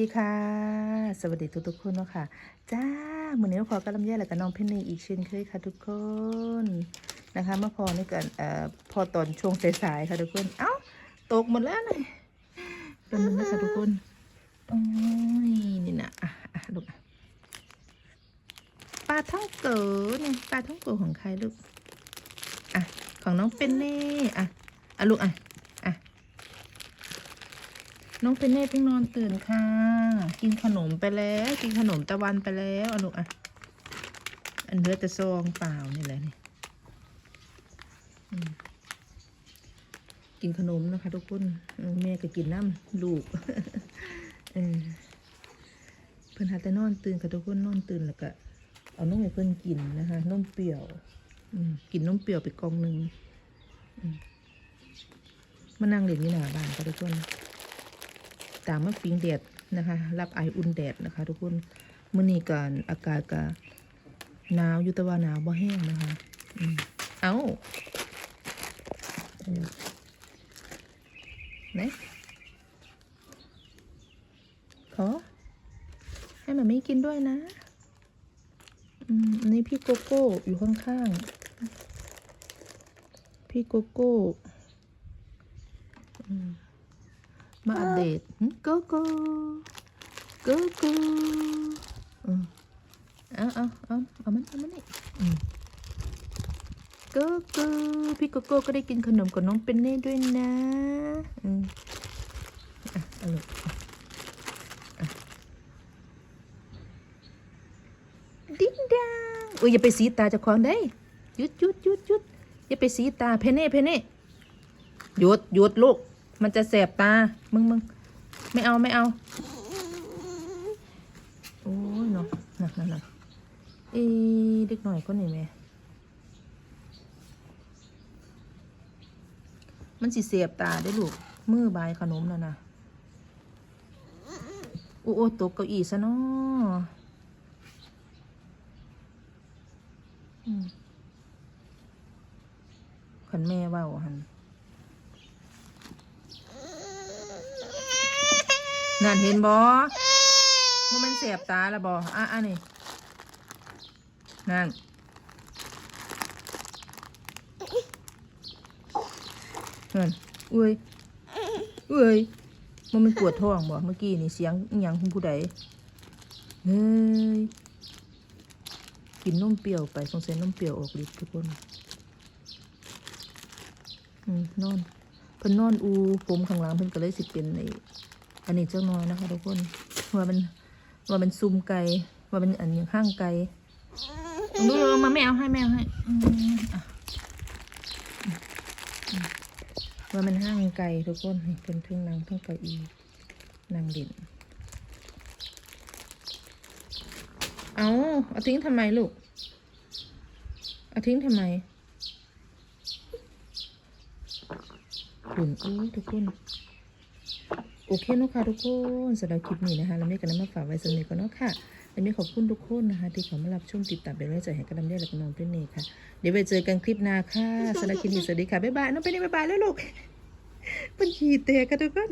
สวัสดีค่ะ สวัสดีทุกทุกๆคนเนาะค่ะ จ้าเมือนี้พอกับลำไยและกับน้องเพนนีอีกเช่นเคยค่ะทุกคนนะคะเมื่อพอนี่กันเอ่อพอตอนช่วงสายๆค่ะทุกคน เอ้าตกหมดแล้วเลยเป็นมันะคะทุกคนโอ้ยนี่นะอะอะลูกปลาท่องเก๋อเนี่ยปลาท่องเก๋อของใครลูกอะของน้องเป็นเน่อะอะลูกอะ น้องเป็นเน่เพิ่งนอนตื่นค่ะ กินขนมไปแล้ว กินขนมตะวันไปแล้วอะลูกอะ อันเหลือแต่ซองเปล่านี่แหละนี่กินขนมนะคะ ทุกคนแม่ก็กินน้ำลูกเออเพิ่นหาแต่นอนตื่นค่ะทุกคนนอนตื่นแล้วก็เอานมให้เพิ่นกินนะคะนมเปรี้ยวกินนมเปรี้ยวไปกองหนึ่งมานั่งเล่นอยู่หน้าบ้านค่ะทุกคนามมาฟิงแดดนะคะ รับไออุ่นแดดนะคะ ทุกคนมื่อนี้การอากาศก็หนาวอยู่แต่ว่าหนาวบ่แห้งนะคะอเอาอืมไหนขอ ให้มันไม่กินด้วยนะ อืมอันนี้พี่โกโก้อยู่ข้างๆ พี่โกโก้ อืม มาอัปเดตโกโก้โกโก้อืมเอาเอาเอาเอามันเอามันนี่อืมโกโก้พี่โกโก้ก็ได้กินขนมกับน้องเป็นเน่ด้วยนะอืมอะเอาลูกอะอะดิ้งดังอุ้ยอย่าไปสีตาเจะคล้าของได้หยุดหยุดหยุดหยุดอย่าไปสีตาเพเน่เพเน่หยุดหยุดลูก มันจะแสบตา มึงมึงไม่เอาไม่เอา โอ้ยเนาะหนักหนักหนักเอ๊เด็กหน่อยคนนี้ไหมมันสิเสียบตาได้ลูก มือบายขนมน่ะนะโอ้โอ้ตกเก้าอี้ซะเนาะอืมขันแม่ว่าหัน นั่นเห็นบอมันมันเสียบตาละบออะอะนี่ นั่น นั่นอุ้ยอุ้ยมันมันปวดท้องบ่เมื่อกี้นี่เสียงยังของผู้ใดเฮ้ยกินนมเปรี้ยวไปสงสัยนมเปรี้ยวออกฤทธิ์ทุกคนอืมนอนเพิ่นนอนอูผมข้างหลังเพิ่นก็เลยสิเป็นไอ้ อันนี้เจ้าน้อยนะคะทุกคนว่ามันว่ามันซุ่มไก่ว่ามันอันอย่างห้างไก่ดูมาไม่เอาให้ไม่เอาให้ว่ามันห้างไก่ทุกคนเป็นทึ่งนางทึ่งเก้าอี้นางเด่นเอาเอาทิ้งทำไมลูกเอาทิ้งทำไมขุนอู้ทุกคน โอเคเนาะค่ะทุกคนสำหรับคลิปนี้นะคะเราไม่กันนำมาฝากไว้สำหรับก่อนเนาะค่ะและไม่ขอบคุณทุกคนนะคะ ที่เขามารับชมติดตามเป็นกำลังใจให้กระดมเดียและกน้องเป็นเนค่ะ เดี๋ยวไปเจอกันคลิปหน้าค่ะสำหรับคลิปนี้สวัสดีค่ะบ๊ายบายน้องเป็นเนบ๊ายบายแล้วลูกเป็นขี่เตะกันทุกคน